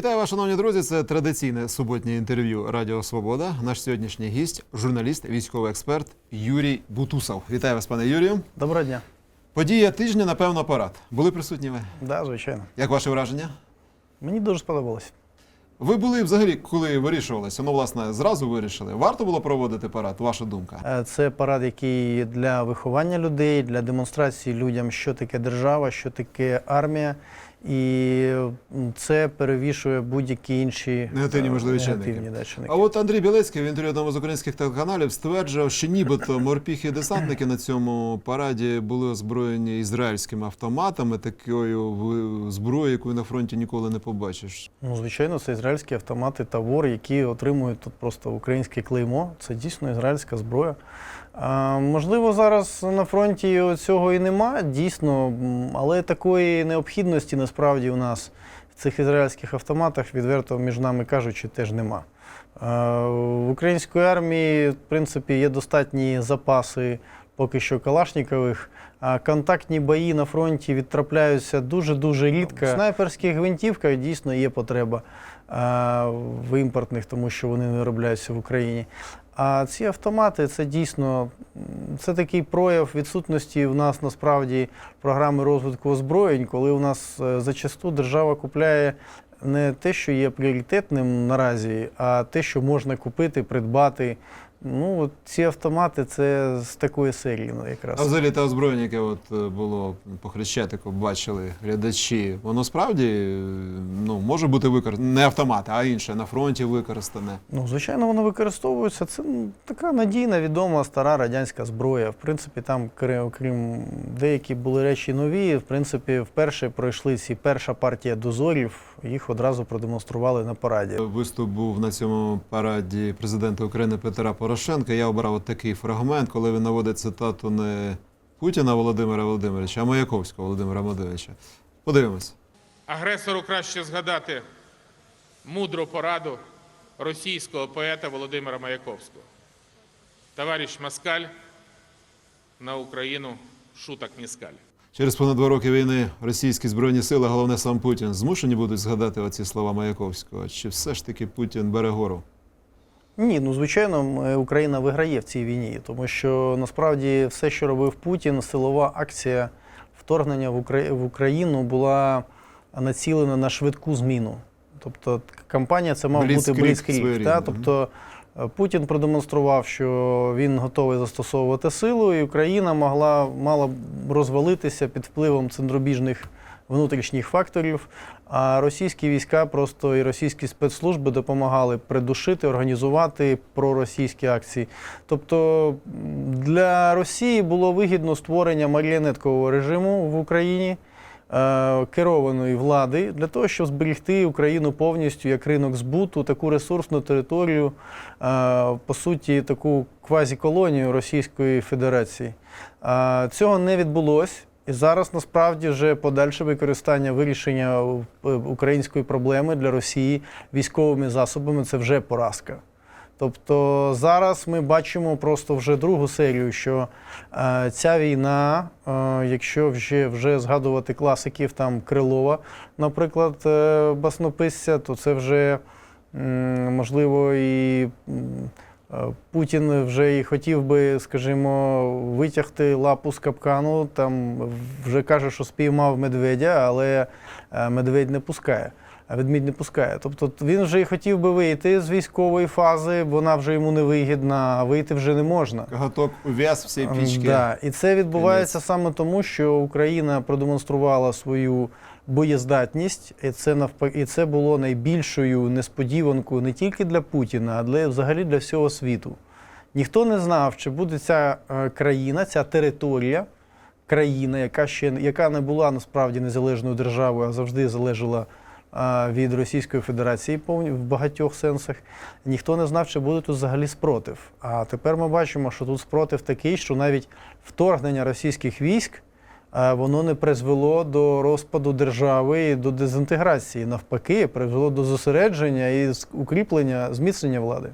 Вітаю вас, шановні друзі. Це традиційне суботнє інтерв'ю Радіо Свобода. Наш сьогоднішній гість, журналіст, військовий експерт Юрій Бутусов. Вітаю вас, пане Юрію. Доброго дня. Подія тижня, напевно, парад. Були присутні ви? Да, звичайно. Як ваше враження? Мені дуже сподобалось. Ви були взагалі, коли вирішувалося? Ну, власне, зразу вирішили. Варто було проводити парад? Ваша думка? Е, Це парад, який для виховання людей, для демонстрації людям, що таке держава, що таке армія. І це перевішує будь-які інші Негативні е, можливі чинники. А от Андрій Білецький в інтерв'ю одному з українських телеканалів стверджував, що нібито морпіхи і десантники на цьому параді були озброєні ізраїльськими автоматами, такою зброєю, яку на фронті ніколи не побачиш. Ну, звичайно, це ізраїльські автомати Тавор, які отримують тут просто українське клеймо. Це дійсно ізраїльська зброя. Можливо, зараз на фронті цього і нема, дійсно, але такої необхідності насправді у нас в цих ізраїльських автоматах, відверто між нами кажучи, теж нема. В української армії, в принципі, є достатні запаси поки що калашникових. А контактні бої на фронті відтрапляються дуже-дуже рідко. В снайперських гвинтівках дійсно є потреба в імпортних, тому що вони не виробляються в Україні. А ці автомати це дійсно це такий прояв відсутності в нас насправді програми розвитку озброєнь, коли у нас е, зачасту держава купляє не те, що є пріоритетним наразі, а те, що можна купити, придбати. Ну, от ці автомати це з такої серії ну, якраз. А взагалі те озброєння, яке от е, було по хрещатику, бачили глядачі, воно справді е, ну, може бути використане не автомат, а інше на фронті використане. Ну, звичайно, воно використовується. Це ну, така надійна, відома стара радянська зброя. В принципі, там, окрім деякі були речі нові, в принципі, вперше пройшли ці перша партія дозорів, їх одразу продемонстрували на параді. Виступ був на цьому параді президента України Петра Порошенка. Я обрав от такий фрагмент, коли він наводить цитату не Путіна Володимира Володимировича, а Маяковського Володимира Володимировича. Подивимось. Агресору краще згадати мудру пораду російського поета Володимира Маяковського. Товариш Москаль на Україну шуток не скаль. Через понад два роки війни російські збройні сили, головне сам Путін, змушені будуть згадати оці слова Маяковського. Чи все ж таки Путін бере гору? Ні, ну звичайно, Україна виграє в цій війні, тому що насправді все, що робив Путін, силова акція вторгнення в Україну була націлена на швидку зміну. Тобто кампанія це мав бути Бліцкриг близький. Та? Тобто Путін продемонстрував, що він готовий застосовувати силу, і Україна могла мала розвалитися під впливом центробіжних внутрішніх факторів. А російські війська просто і російські спецслужби допомагали придушити, організувати проросійські акції. Тобто для Росії було вигідно створення маріонеткового режиму в Україні. Е, Керованої влади для того, щоб зберегти Україну повністю як ринок збуту, таку ресурсну територію, е, по суті, таку квазіколонію Російської Федерації. Е, Цього не відбулося. І зараз насправді вже подальше використання вирішення української проблеми для Росії військовими засобами це вже поразка. Тобто зараз ми бачимо просто вже другу серію, що е, ця війна, е, якщо вже, вже згадувати класиків там Крилова, наприклад, е, баснописця, то це вже м, можливо і. м, Е, Путін вже і хотів би, скажімо, витягти лапу з капкану. Там вже каже, що спіймав медведя, але е, медведь не пускає. А ведмідь не пускає. Тобто він вже і хотів би вийти з військової фази, вона вже йому не вигідна, а вийти вже не можна. Готок ув'яз всі пічки. Да. І це відбувається саме тому, що Україна продемонструвала свою боєздатність, і це навпаки, і це було найбільшою несподіванкою не тільки для Путіна, а для взагалі для всього світу. Ніхто не знав, чи буде ця е, країна, ця територія, країна, яка ще яка не була насправді незалежною державою, а завжди залежала від Російської Федерації в багатьох сенсах. Ніхто не знав, чи буде тут взагалі спротив. А тепер ми бачимо, що тут спротив такий, що навіть вторгнення російських військ воно не призвело до розпаду держави і до дезінтеграції. Навпаки, призвело до зосередження і укріплення, зміцнення влади.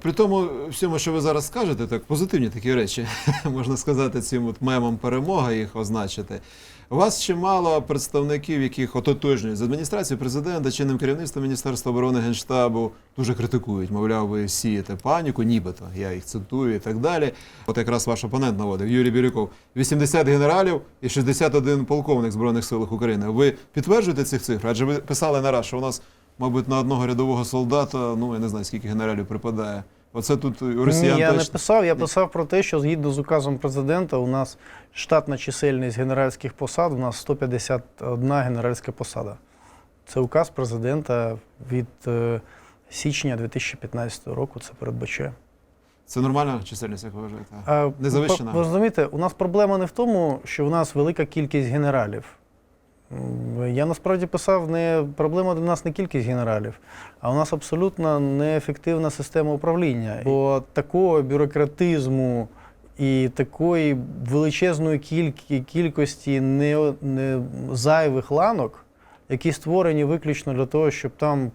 При тому всьому, що ви зараз скажете, так позитивні такі речі, можна сказати, цим от мемом перемога їх означити. У вас чимало представників, яких ототожнюють з адміністрації президента, чинним керівництвом Міністерства оборони Генштабу, дуже критикують. Мовляв, ви сієте паніку, нібито я їх цитую і так далі. От якраз ваш опонент наводив Юрій Бірюков. 80 генералів і 61 полковник збройних сил України. Ви підтверджуєте цих цифр? Адже ви писали не раз, що у нас, мабуть, на одного рядового солдата, ну я не знаю, скільки генералів припадає. Оце тут росіян Ні, я не писав. Я писав про те, що згідно з указом президента, у нас штатна чисельність генеральських посад, у нас 151 генеральська посада. Це указ президента від е, січня 2015 року. Це передбачає. Це нормальна чисельність, як ви вважаєте? А, Не завищена? Ви розумієте, у нас проблема не в тому, що у нас велика кількість генералів. Я насправді писав, не проблема для нас не кількість генералів, а у нас абсолютно неефективна система управління. Бо такого бюрократизму і такої величезної кількі, кількості не, не зайвих ланок, які створені виключно для того, щоб там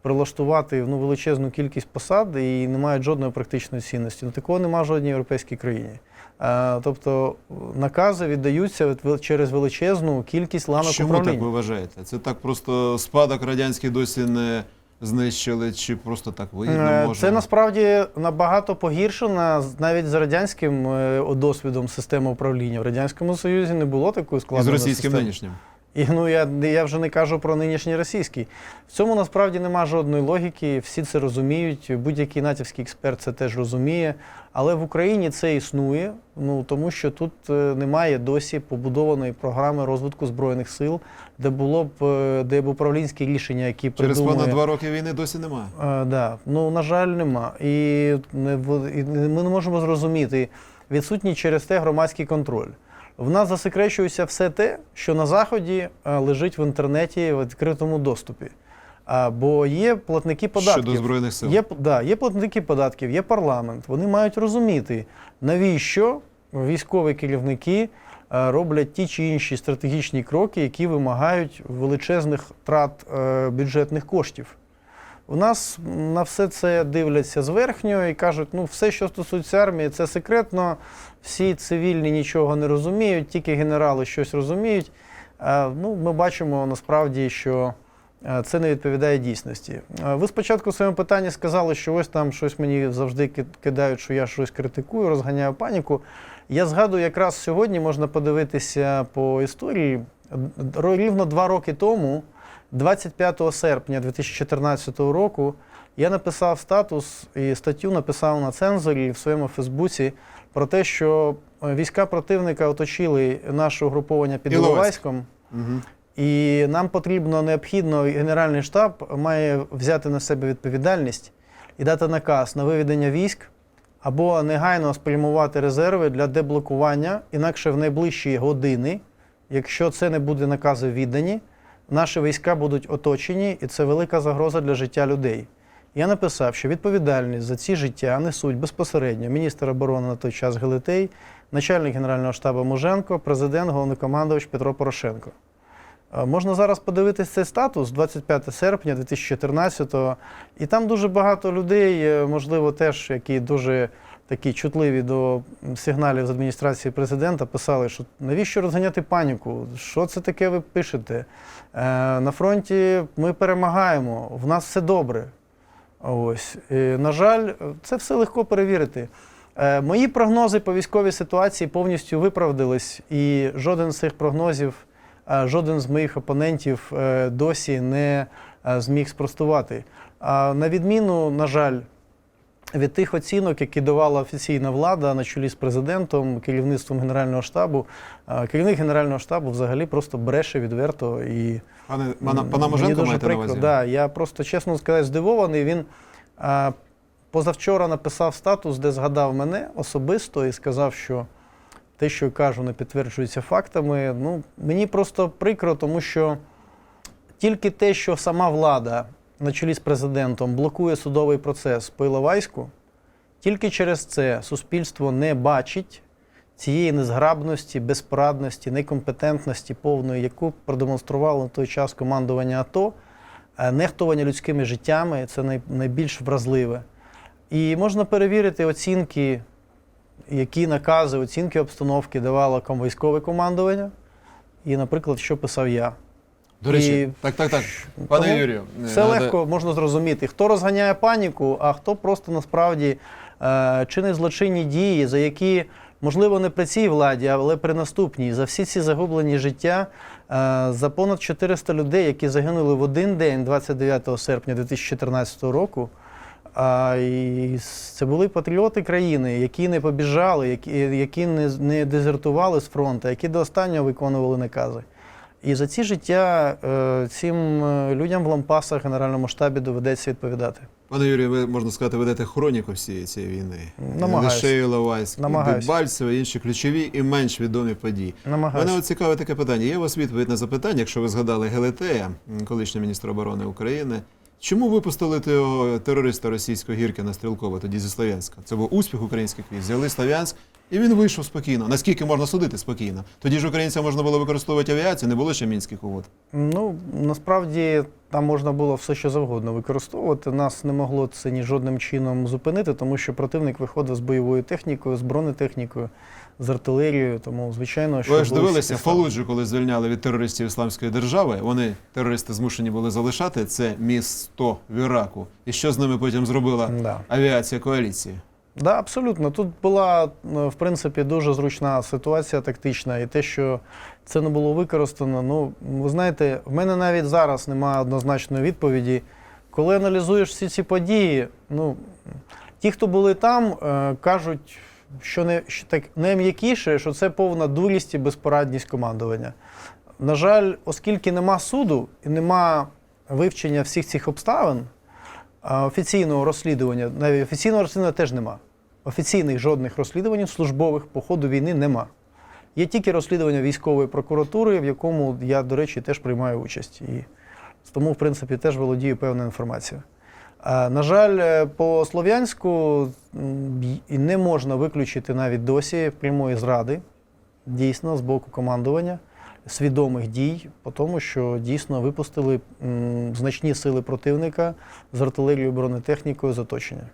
прилаштувати ну, величезну кількість посад і не мають жодної практичної цінності. Ну, такого немає в жодній європейській країні. Е, тобто накази віддаються через величезну кількість ланок Чому так управління. ви вважаєте? Це так просто спадок радянський досі не знищили, чи просто так вигідно Е, може? Це насправді набагато погіршена з- навіть з радянським е, досвідом системи управління. В Радянському Союзі не було такої І з російським системи. нинішнім. І ну я, я вже не кажу про нинішній російський. В цьому насправді нема жодної логіки, всі це розуміють. Будь-який натівський експерт це теж розуміє. Але в Україні це існує, ну тому що тут е, немає досі побудованої програми розвитку збройних сил, де було б е, де б управлінські рішення, які Через понад два роки війни досі немає. Е, да. Ну, на жаль, нема. І, не і ми не можемо зрозуміти, відсутній через те громадський контроль. В нас засекречується все те, що на Заході е, лежить в інтернеті в відкритому доступі. А, бо є платники податків. Щодо Збройних сил. Є, да, є платники податків, є парламент. Вони мають розуміти, навіщо військові керівники е, роблять ті чи інші стратегічні кроки, які вимагають величезних трат е, бюджетних коштів. У нас на все це дивляться зверхньо і кажуть, ну все, що стосується армії, це секретно. Всі цивільні нічого не розуміють, тільки генерали щось розуміють. Е, Ну, ми бачимо насправді, що е, це не відповідає дійсності. Е, Ви спочатку в своєму питанні сказали, що ось там щось мені завжди кидають, що я щось критикую, розганяю паніку. Я згадую, якраз сьогодні можна подивитися по історії. Рівно два роки тому, 25 серпня 2014 року, я написав статус і статтю написав на цензорі в своєму Фейсбуці про те, що е, війська противника оточили наше угруповання під Іловайськ. Іловайськом. Угу. І нам потрібно необхідно, і Генеральний штаб має взяти на себе відповідальність і дати наказ на виведення військ або негайно спрямувати резерви для деблокування, інакше в найближчі години, якщо це не буде накази віддані, наші війська будуть оточені, і це велика загроза для життя людей. Я написав, що відповідальність за ці життя несуть безпосередньо міністр оборони на той час Гелетей, начальник Генерального штабу Муженко, президент, головнокомандувач Петро Порошенко. Е, Можна зараз подивитись цей статус 25 серпня 2014-го, і там дуже багато людей, е, можливо, теж, які дуже такі чутливі до сигналів з адміністрації президента, писали, що навіщо розганяти паніку? Що це таке ви пишете? Е, На фронті ми перемагаємо, в нас все добре. Ось. І, на жаль, це все легко перевірити. Е, Мої прогнози по військовій ситуації повністю виправдались, і жоден з цих прогнозів, е, жоден з моїх опонентів досі не зміг спростувати. А на відміну, на жаль, від тих оцінок, які давала офіційна влада на чолі з президентом, керівництвом Генерального штабу, керівник Генерального штабу взагалі просто бреше відверто і Пане пана, М, пана мені Моженко дуже маєте на прикро. увазі? Да, я просто, чесно сказати, здивований. Він а, позавчора написав статус, де згадав мене особисто і сказав, що те, що я кажу, не підтверджується фактами. Ну, мені просто прикро, тому що тільки те, що сама влада на чолі з президентом блокує судовий процес по Іловайську, тільки через це суспільство не бачить цієї незграбності, безпорадності, некомпетентності повної, яку продемонструвало на той час командування АТО, е, нехтування людськими життями це найбільш вразливе. І можна перевірити оцінки, які накази, оцінки обстановки давало військове командування. і, наприклад, що писав я. До речі, І- так, так, так. Пане Тому Юрію, Все нагада- легко можна зрозуміти, хто розганяє паніку, а хто просто насправді е, чинить злочинні дії, за які, можливо, не при цій владі, але при наступній. За всі ці загублені життя, е, за понад 400 людей, які загинули в один день, 29 серпня 2014 року. А, і це були патріоти країни, які не побіжали, які, які не, не дезертували з фронту, які до останнього виконували накази. І за ці життя е, цим е, людям в лампасах Генеральному штабі доведеться відповідати. Пане Юрію, ви можна сказати, ведете хроніку всієї цієї війни. Лише Іловайськ, Дебальцево, інші ключові і менш відомі події. Намагаюся. Мене цікаве таке питання. Є у вас відповідь на запитання, якщо ви згадали Гелетея, колишнього міністра оборони України. Чому випустили того терориста російського Гіркіна Стрілкова тоді зі Слов'янська? Це був успіх українських військ. Взяли Слов'янськ, і він вийшов спокійно. Наскільки можна судити спокійно? Тоді ж українцям можна було використовувати авіацію, не було ще мінських угод. Ну, насправді там можна було все, що завгодно використовувати. Нас не могло це ні жодним чином зупинити, тому що противник виходив з бойовою технікою, з бронетехнікою, з артилерією. Тому, звичайно, що Ви ж дивилися. Фалуджу, коли звільняли від терористів Ісламської держави. Вони терористи змушені були залишати це місто в Іраку. І що з ними потім зробила Да. авіація коаліції? Да, абсолютно. Тут була е, в принципі дуже зручна ситуація тактична, і те, що це не було використано. Ну, ви знаєте, в мене навіть зараз немає однозначної відповіді. Коли аналізуєш всі ці події, ну ті, хто були там, е, кажуть, що не що так найм'якіше, що це повна дурість і безпорадність командування. На жаль, оскільки нема суду і нема вивчення всіх цих обставин, офіційного розслідування, навіть офіційного розслідування теж нема. Офіційних жодних розслідувань службових по ходу війни нема. Є тільки розслідування військової прокуратури, в якому я, до речі, теж приймаю участь. І тому, в принципі, теж володію певною інформацією. На жаль, е, по Слов'янську не можна виключити навіть досі прямої зради, дійсно, з боку командування, свідомих дій, по тому, що дійсно випустили значні сили противника з артилерією бронетехнікою з оточення.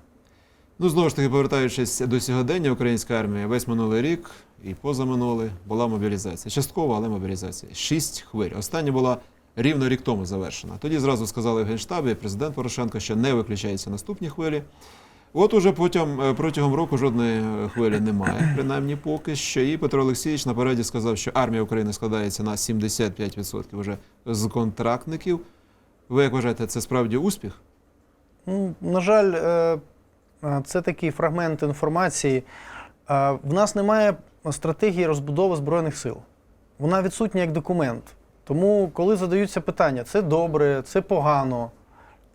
Ну знову ж таки, повертаючись до сьогодення, українська армія весь минулий рік і позаминулий була мобілізація. Частково, але мобілізація. Шість хвиль. Остання була рівно рік тому завершена. Тоді зразу сказали в Генштабі, президент Порошенко, що не виключаються наступні хвилі. От уже потім, е, протягом року жодної е, хвилі немає, принаймні поки що. І Петро Олексійович на параді сказав, що армія України складається на 75% вже з контрактників. Ви як вважаєте, це справді успіх? Ну, на жаль, е, це такий фрагмент інформації. В нас немає стратегії розбудови Збройних сил. Вона відсутня як документ. Тому, коли задаються питання, це добре, це погано.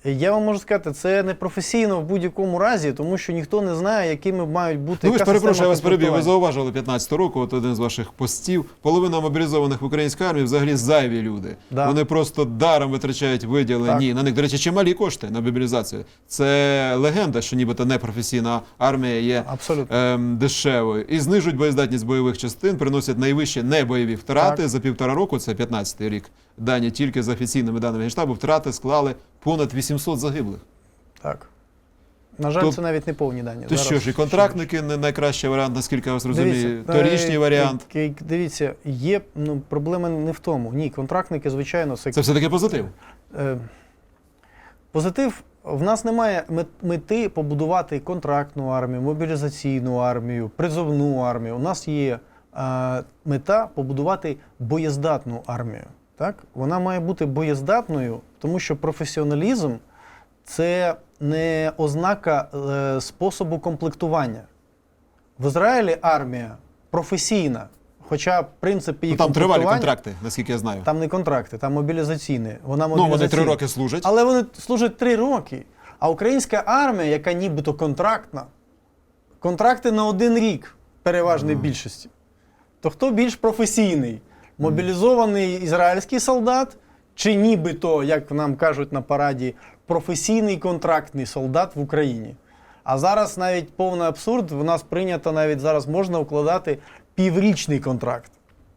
Я вам можу сказати, це не професійно в будь-якому разі, тому що ніхто не знає, якими мають бути. Ну, ви ж яка перепрошую, я система вас переб'ю. Ви зауважили 15 року, от один з ваших постів. Половина мобілізованих в українській армії взагалі зайві люди. Да. Вони просто даром витрачають виділені. На них, до речі, чималі кошти на мобілізацію. Це легенда, що нібито непрофесійна армія є Абсолютно. ем, дешевою. І знижують боєздатність бойових частин, приносять найвищі небойові втрати. За півтора року, це 15-й рік. Дані тільки за офіційними даними Генштабу, втрати склали понад 800 загиблих. Так. На жаль, То- це навіть не повні дані. То Зараз що ж, і контрактники не найкращий варіант, наскільки я вас розумію. Торічний варіант. Дивіться, є ну, проблема не в тому. Ні, контрактники, звичайно, це Це все-таки позитив. Е, Позитив. В нас немає мети побудувати контрактну армію, мобілізаційну армію, призовну армію. У нас є е, мета побудувати боєздатну армію. Так? Вона має бути боєздатною, тому що професіоналізм це не ознака е, способу комплектування. В Ізраїлі армія професійна, хоча принцип її Ну, там тривалі комплектування- контракти, наскільки я знаю. Там не контракти, там мобілізаційні. Вона ну, вони три роки служать. Але вони служать три роки. А українська армія, яка нібито контрактна, контракти на один рік переважної більшості. То хто більш професійний? Мобілізований ізраїльський солдат, чи нібито, як нам кажуть на параді, професійний контрактний солдат в Україні? А зараз навіть повний абсурд. В нас прийнято навіть зараз можна укладати піврічний контракт.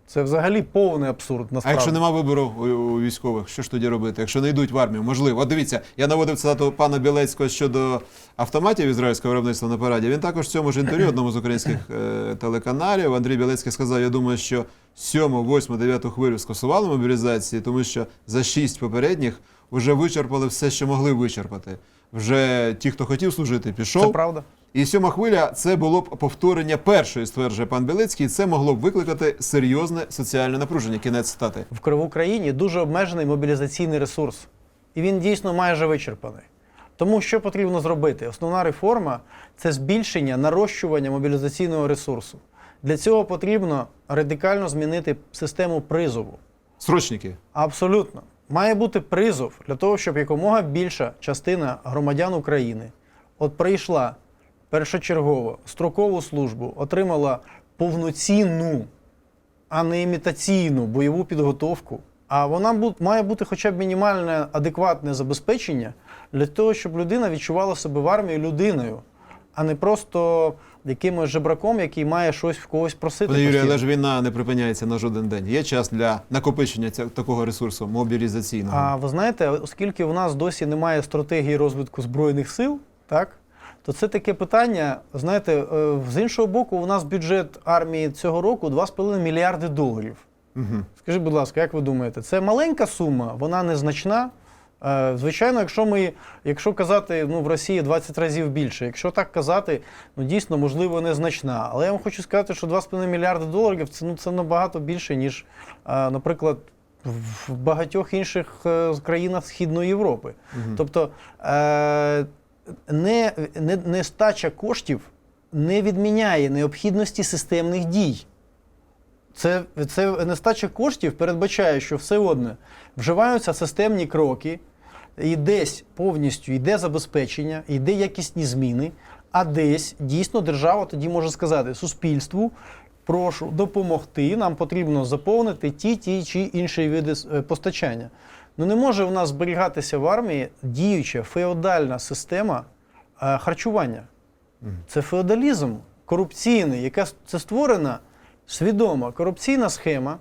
Це взагалі повний абсурд. А Насправді. якщо нема вибору у, у військових, що ж тоді робити? Якщо не йдуть в армію, можливо. От дивіться, я наводив цитату пана Білецького щодо автоматів ізраїльського виробництва на параді. Він також в цьому ж інтерв'ю одному з українських е, телеканалів Андрій Білецький сказав: я думаю, що 7, 8, 9 хвилю скасували мобілізації, тому що за 6 попередніх вже вичерпали все, що могли вичерпати. Вже ті, хто хотів служити, пішов. Це правда. І сьома хвиля це було б повторення першої, стверджує пан Білецький, це могло б викликати серйозне соціальне напруження. Кінець цитати. В в Україні дуже обмежений мобілізаційний ресурс, і він дійсно майже вичерпаний. Тому що потрібно зробити? Основна реформа це збільшення нарощування мобілізаційного ресурсу. Для цього потрібно радикально змінити систему призову. Срочники. Абсолютно. Має бути призов для того, щоб якомога більша частина громадян України от прийшла першочергово строкову службу, отримала повноцінну, а не імітаційну бойову підготовку. А вона має бути хоча б мінімальне адекватне забезпечення для того, щоб людина відчувала себе в армії людиною, а не просто якимось жебраком, який має щось в когось просити. Пане постійно. але ж війна не припиняється на жоден день. Є час для накопичення ця- такого ресурсу мобілізаційного. А ви знаєте, оскільки в нас досі немає стратегії розвитку збройних сил, так то це таке питання. Знаєте, е, з іншого боку, у нас бюджет армії цього року 2,5 мільярди доларів. Угу. Скажіть, будь ласка, як ви думаєте, це маленька сума, вона незначна. Е, Звичайно, якщо ми, якщо казати, ну в Росії 20 разів більше, якщо так казати, ну дійсно, можливо, незначна. Але я вам хочу сказати, що 2,5 мільярди доларів це, ну, це набагато більше, ніж, е, наприклад, в багатьох інших е, країнах Східної Європи. Тобто е, не, не, нестача коштів не відміняє необхідності системних дій. Це, це нестача коштів передбачає, що все одне вживаються системні кроки, і десь повністю йде забезпечення, йде якісні зміни, а десь дійсно держава тоді може сказати суспільству. Прошу допомогти. Нам потрібно заповнити ті, ті чи інші види е, постачання. Ну не може в нас зберігатися в армії діюча феодальна система е, харчування. Це феодалізм корупційний, яка це створена свідома корупційна схема,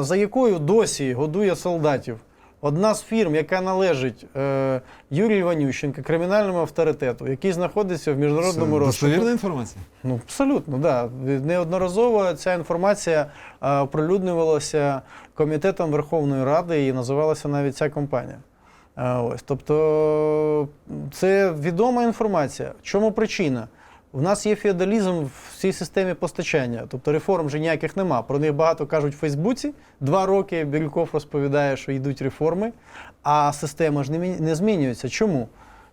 за якою досі годує солдатів. Одна з фірм, яка належить е, Юрію Іванющенко, кримінальному авторитету, який знаходиться в міжнародному Це розшуку. достовірна інформація? Ну, абсолютно, да. Неодноразово ця інформація е, оприлюднювалася комітетом Верховної Ради і називалася навіть ця компанія. Е, ось, тобто це відома інформація. Чому причина? У нас є феодалізм в цій системі постачання, тобто реформ вже ніяких нема. Про них багато кажуть в Фейсбуці. Два роки Бєльков розповідає, що йдуть реформи, а система ж не, змінюється. Чому?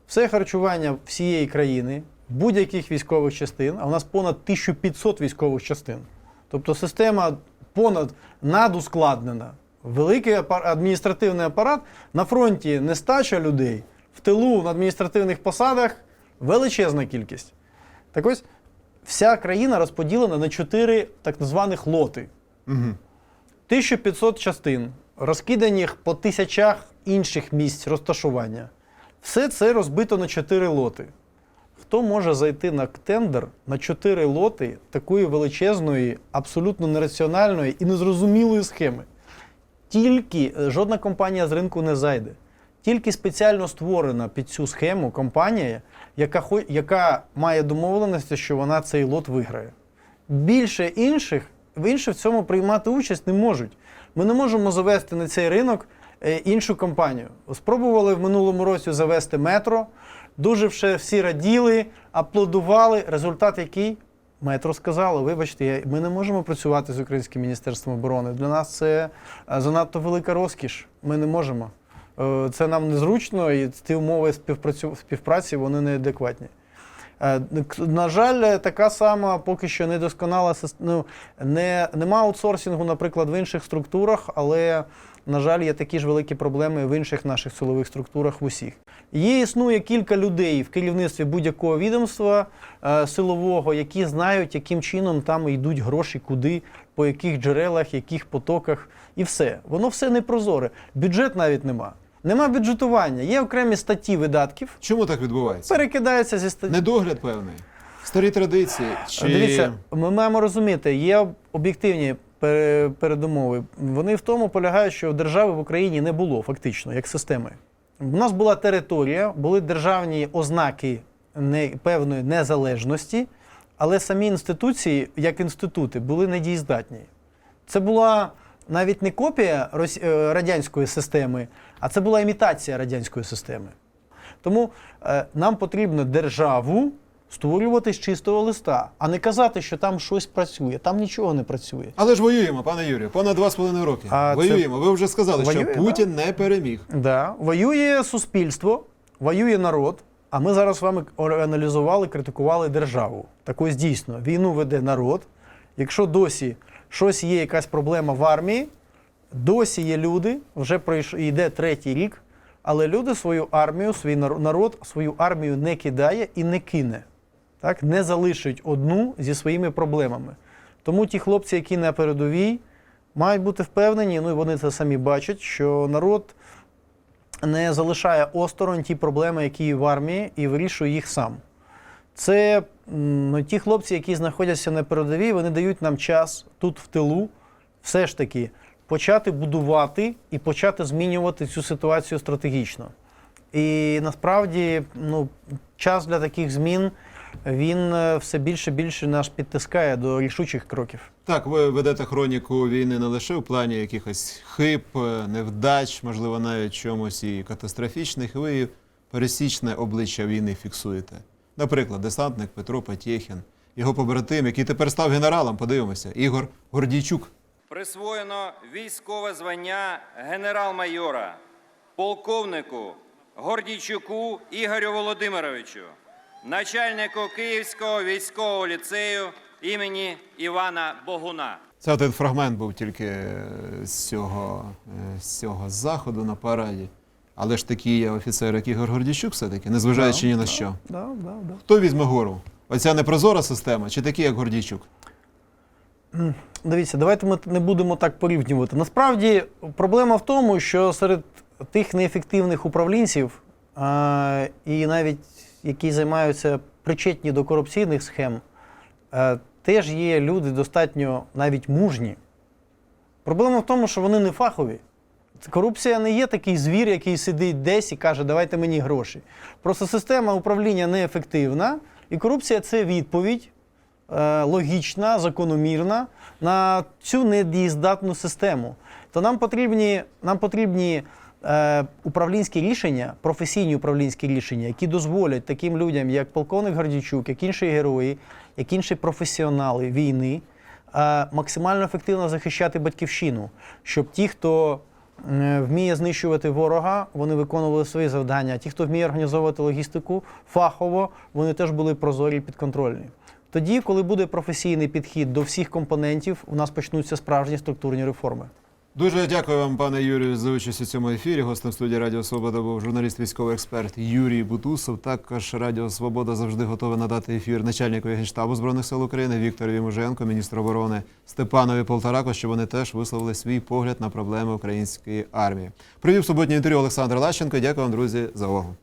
Все харчування всієї країни, будь-яких військових частин, а у нас понад 1500 військових частин. Тобто система понад надускладнена. Великий адміністративний апарат на фронті нестача людей, в тилу на адміністративних посадах величезна кількість. Так ось вся країна розподілена на чотири так званих лоти. Угу. 1500 частин, розкиданих по тисячах інших місць розташування. Все це розбито на 4 лоти. Хто може зайти на тендер на 4 лоти такої величезної, абсолютно нераціональної і незрозумілої схеми? Тільки е, жодна компанія з ринку не зайде. Тільки спеціально створена під цю схему компанія, яка, яка має домовленості, що вона цей лот виграє. Більше інших, інші в цьому приймати участь не можуть. Ми не можемо завести на цей ринок е, іншу компанію. Спробували в минулому році завести метро, дуже вже всі раділи, аплодували. Результат який? Метро сказало, вибачте, ми не можемо працювати з Українським міністерством оборони. Для нас це е, занадто велика розкіш. Ми не можемо. Е, Це нам незручно, і ті умови співпраці вони неадекватні. Е, На жаль, така сама поки що недосконала ну, не, нема аутсорсингу, наприклад, в інших структурах, але, на жаль, є такі ж великі проблеми в інших наших силових структурах в усіх. Є існує кілька людей в керівництві будь-якого відомства е, силового, які знають, яким чином там йдуть гроші, куди, по яких джерелах, яких потоках, і все. Воно все непрозоре. Бюджет навіть нема. Нема бюджетування, є окремі статті видатків, Чому так відбувається? перекидається зі статті. Недогляд певний. Старі традиції. Чи... Дивіться, ми маємо розуміти, є об'єктивні пере- передумови. Вони в тому полягають, що держави в Україні не було фактично як системи. У нас була територія, були державні ознаки не, певної незалежності, але самі інституції, як інститути, були недієздатні. Це була навіть не копія е, радянської системи, а це була імітація радянської системи. Тому е, нам потрібно державу створювати з чистого листа, а не казати, що там щось працює. Там нічого не працює. Але ж воюємо, пане Юрію, понад два з половиною роки. А це- воюємо. Ви вже сказали, Воює, що Путін не переміг. Да. Воює суспільство, воює народ. А ми зараз з вами аналізували, критикували державу. Так ось дійсно, війну веде народ. Якщо досі щось є, якась проблема в армії, досі є люди, вже пройш... йде третій рік, але люди свою армію, свій народ, свою армію не кидає і не кине. Так? Не залишить одну зі своїми проблемами. Тому ті хлопці, які на передовій, мають бути впевнені, ну і вони це самі бачать, що народ не залишає осторонь ті проблеми, які є в армії, і вирішує їх сам. Це ну, ті хлопці, які знаходяться на передовій, вони дають нам час тут в тилу, все ж таки почати будувати і почати змінювати цю ситуацію стратегічно. І насправді ну, час для таких змін він е, все більше більше нас підтискає до рішучих кроків. Так, ви ведете хроніку війни не лише в плані якихось хиб, е, невдач, можливо, навіть чомусь і катастрофічних. Ви пересічне обличчя війни фіксуєте. Наприклад, десантник Петро Потєхін, його побратим, який тепер став генералом, подивимося, Ігор Гордійчук. Присвоєно військове звання генерал-майора, полковнику Гордійчуку Ігорю Володимировичу, начальнику Київського військового ліцею імені Івана Богуна. Це один фрагмент був тільки з цього, е, з цього заходу на параді. Але ж такий є офіцер, як Ігор Гордійчук, все-таки, незважаючи ні на що. Да, да, да. Хто візьме гору? Оця непрозора система, чи такий, як Гордійчук? Дивіться, давайте ми не будемо так порівнювати. Насправді проблема в тому, що серед тих неефективних управлінців, а, і навіть які займаються причетні до корупційних схем, е, теж є люди достатньо навіть мужні. Проблема в тому, що вони не фахові. Корупція не є такий звір, який сидить десь і каже, давайте мені гроші. Просто система управління неефективна, і корупція це відповідь е, логічна, закономірна на цю недієздатну систему. То нам потрібні, нам потрібні е, управлінські рішення, професійні управлінські рішення, які дозволять таким людям, як полковник Гордійчук, як інші герої, як інші професіонали війни, е, максимально ефективно захищати батьківщину, щоб ті, хто вміє знищувати ворога, вони виконували свої завдання. Ті, хто вміє організовувати логістику фахово, вони теж були прозорі і підконтрольні. Тоді, коли буде професійний підхід до всіх компонентів, у нас почнуться справжні структурні реформи. Дуже дякую вам, пане Юрію, за участь у цьому ефірі. Гостем студії Радіо Свобода був журналіст, військовий експерт Юрій Бутусов. Також Радіо Свобода завжди готове надати ефір начальнику генштабу збройних сил України Вікторові Муженко, міністру оборони Степанові Полторако, щоб вони теж висловили свій погляд на проблеми української армії. Привів суботнє інтерв'ю Олександр Лащенко. Дякую вам, друзі, за увагу.